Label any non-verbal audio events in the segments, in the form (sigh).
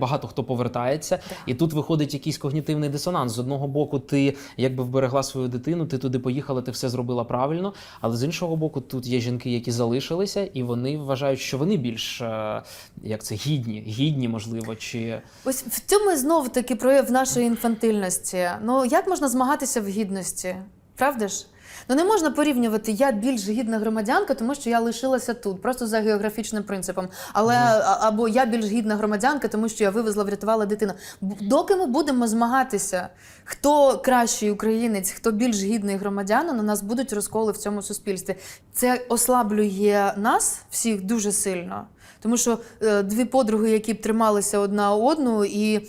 Багато хто повертається, і тут виходить якийсь когнітивний дисонанс. З одного боку, ти якби вберегла свою дитину, ти туди поїхала, ти все зробила правильно. Але з іншого боку, тут є жінки, які залишилися, і вони вважають, що вони більш е, як це гідні, гідні, можливо, чи Ось в цьому знову таки прояв нашої інфантильності. Ну як можна змагатися в гідності? Правда ж? Ну не можна порівнювати я більш гідна громадянка, тому що я лишилася тут, просто за географічним принципом. Але а- або я більш гідна громадянка, тому що я вивезла, врятувала дитину. Б- Доки ми будемо змагатися, хто кращий українець, хто більш гідний громадянин, у нас будуть розколи в цьому суспільстві. Це ослаблює нас всіх дуже сильно. Тому що е, дві подруги, які б трималися одна одну і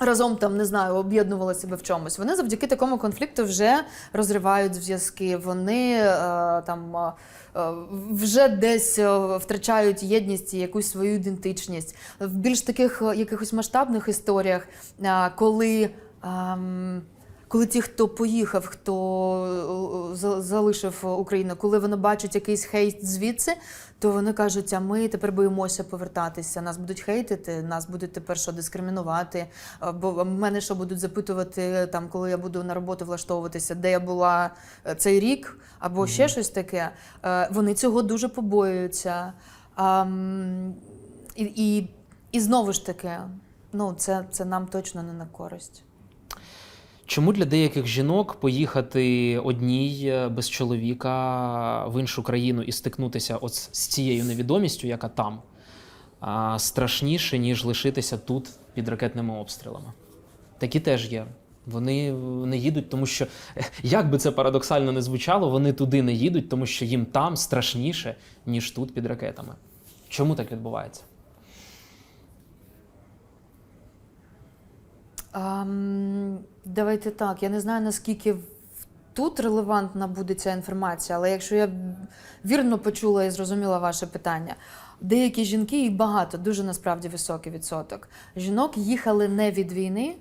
разом там не знаю, об'єднували себе в чомусь. Вони завдяки такому конфлікту вже розривають зв'язки. Вони е, там. е, е, Вже десь е, втрачають єдність і якусь свою ідентичність. В більш таких е, якихось масштабних історіях, е, коли, ем, коли ті, хто поїхав, хто е, залишив Україну, коли вони бачать якийсь хейт звідси, то вони кажуть, а ми тепер боїмося повертатися. Нас будуть хейтити, нас будуть тепер що дискримінувати. Бо мене що будуть запитувати, там, коли я буду на роботу влаштовуватися, де я була е, цей рік, або ще щось таке. Е, Вони цього дуже побоюються. А, і, і, і знову ж таки, ну, це, це нам точно не на користь. Чому для деяких жінок поїхати одній е, без чоловіка в іншу країну і стикнутися от з цією невідомістю, яка там, страшніше, ніж лишитися тут під ракетними обстрілами? Такі теж є. Вони не їдуть, тому що (laughs) як би це парадоксально не звучало, вони туди не їдуть, тому що їм там страшніше, ніж тут під ракетами. Чому так відбувається? Ам, давайте так. Я не знаю, наскільки тут релевантна буде ця інформація, але якщо я вірно почула і зрозуміла ваше питання, деякі жінки, і багато, дуже насправді високий відсоток. Жінок їхали не від війни,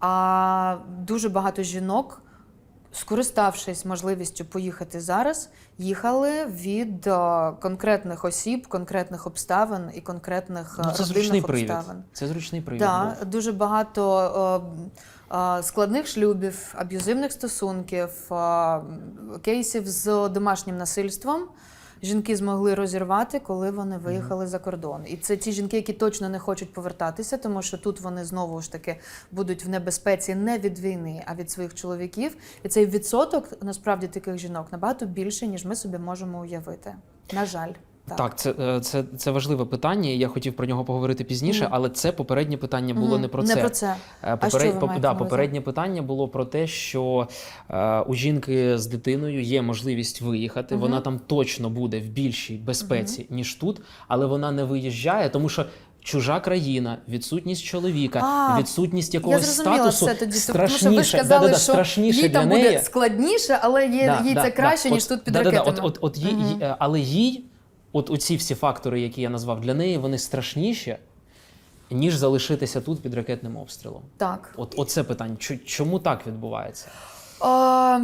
а дуже багато жінок, скориставшись можливістю поїхати зараз, їхали від е, конкретних осіб, конкретних обставин і конкретних е, Ну, це родинних зручний привід. обставин. Це зручний привід. Так, був. дуже багато е, е, складних шлюбів, аб'юзивних стосунків, е, кейсів з домашнім насильством. Жінки змогли розірвати, коли вони виїхали за кордон. І це ті жінки, які точно не хочуть повертатися, тому що тут вони знову ж таки будуть в небезпеці не від війни, а від своїх чоловіків. І цей відсоток насправді таких жінок набагато більше, ніж ми собі можемо уявити. На жаль, так. Так, це, е, це, це важливе питання. Я хотів про нього поговорити пізніше, Мгм. але це попереднє питання було Мгм. не про Не це. про це. Е, А що ви маєте да, попереднє питання було про те, що е, у жінки з дитиною є можливість виїхати. Мгм. Вона там точно буде в більшій безпеці, ніж тут, але вона не виїжджає, тому що. Чужа країна, відсутність чоловіка, А, відсутність якогось статусу все тоді. страшніше, Тому що ви ж казали, да-да-да, що страшніше їй для там неї. буде складніше, але є, Да, їй да, це да. краще, ніж От- тут під да-да-да. От, от, от Мгм. їй- е, але їй, от оці всі фактори, які я назвав, для неї вони страшніші, ніж залишитися тут під ракетним обстрілом. Так. От оце питання. Чому так відбувається? А,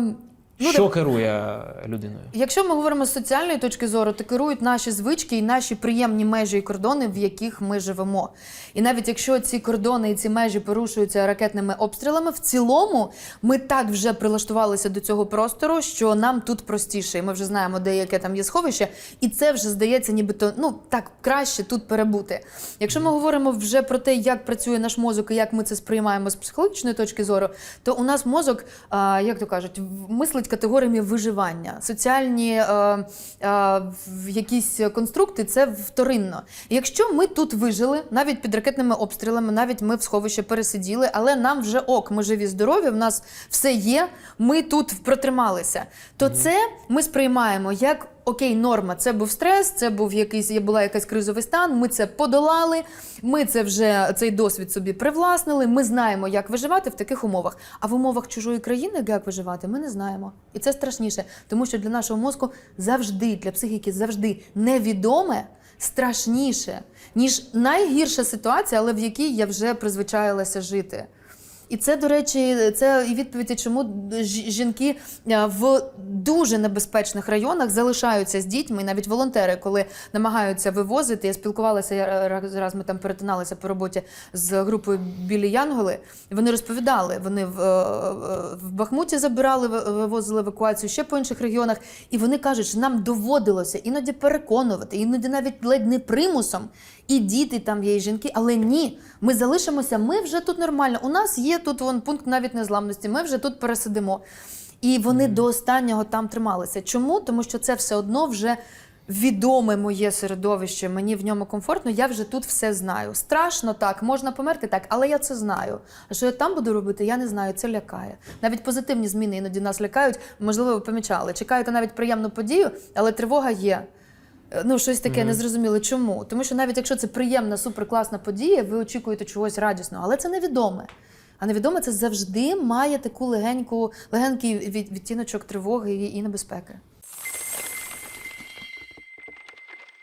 ну, що так, керує людиною? якщо ми говоримо з соціальної точки зору, то керують наші звички і наші приємні межі і кордони, в яких ми живемо. І навіть якщо ці кордони і ці межі порушуються ракетними обстрілами, в цілому ми так вже прилаштувалися до цього простору, що нам тут простіше. І ми вже знаємо, де яке там є сховище, і це вже здається, нібито ну так краще тут перебути. Якщо ми говоримо вже про те, як працює наш мозок і як ми це сприймаємо з психологічної точки зору, то у нас мозок, як то кажуть, мислить категоріями виживання. Соціальні е, е, якісь конструкти це вторинно. Якщо ми тут вижили, навіть під ракетними обстрілами, навіть ми в сховище пересиділи, але нам вже ок, ми живі, здорові, в нас все є, ми тут протрималися, то це ми сприймаємо як. Окей, норма, це був стрес, це був якийсь, була якась кризовий стан. Ми це подолали. Ми це вже цей досвід собі привласнили. Ми знаємо, як виживати в таких умовах. А в умовах чужої країни, як виживати, ми не знаємо. І це страшніше, тому що для нашого мозку завжди, для психіки, завжди невідоме страшніше, ніж найгірша ситуація, але в якій я вже призвичаїлася жити. І це, до речі, це і відповідь, чому жінки е, в дуже небезпечних районах залишаються з дітьми. Навіть волонтери, коли намагаються вивозити, я спілкувалася раз ми там перетиналися по роботі з групою Білі Янголи. Вони розповідали, вони в, е, в Бахмуті забирали, вивозили евакуацію ще по інших регіонах. І вони кажуть, що нам доводилося іноді переконувати, іноді навіть ледь не примусом. І діти там є, і жінки, але ні, ми залишимося. Ми вже тут нормально. У нас є тут вон пункт навіть незламності. Ми вже тут пересидимо. І вони до останнього там трималися. Чому? Тому що це все одно вже відоме моє середовище. Мені в ньому комфортно. Я вже тут все знаю. Страшно так, можна померти так, але я це знаю. А що я там буду робити, я не знаю. Це лякає. Навіть позитивні зміни іноді нас лякають. Можливо, ви помічали. Чекаєте навіть приємну подію, але тривога є. Е, Ну, щось таке незрозуміле. Чому? Тому що навіть якщо це приємна, суперкласна подія, ви очікуєте чогось радісного, але це невідоме. А невідоме це завжди має таку легеньку, легенький від- відтіночок тривоги і небезпеки.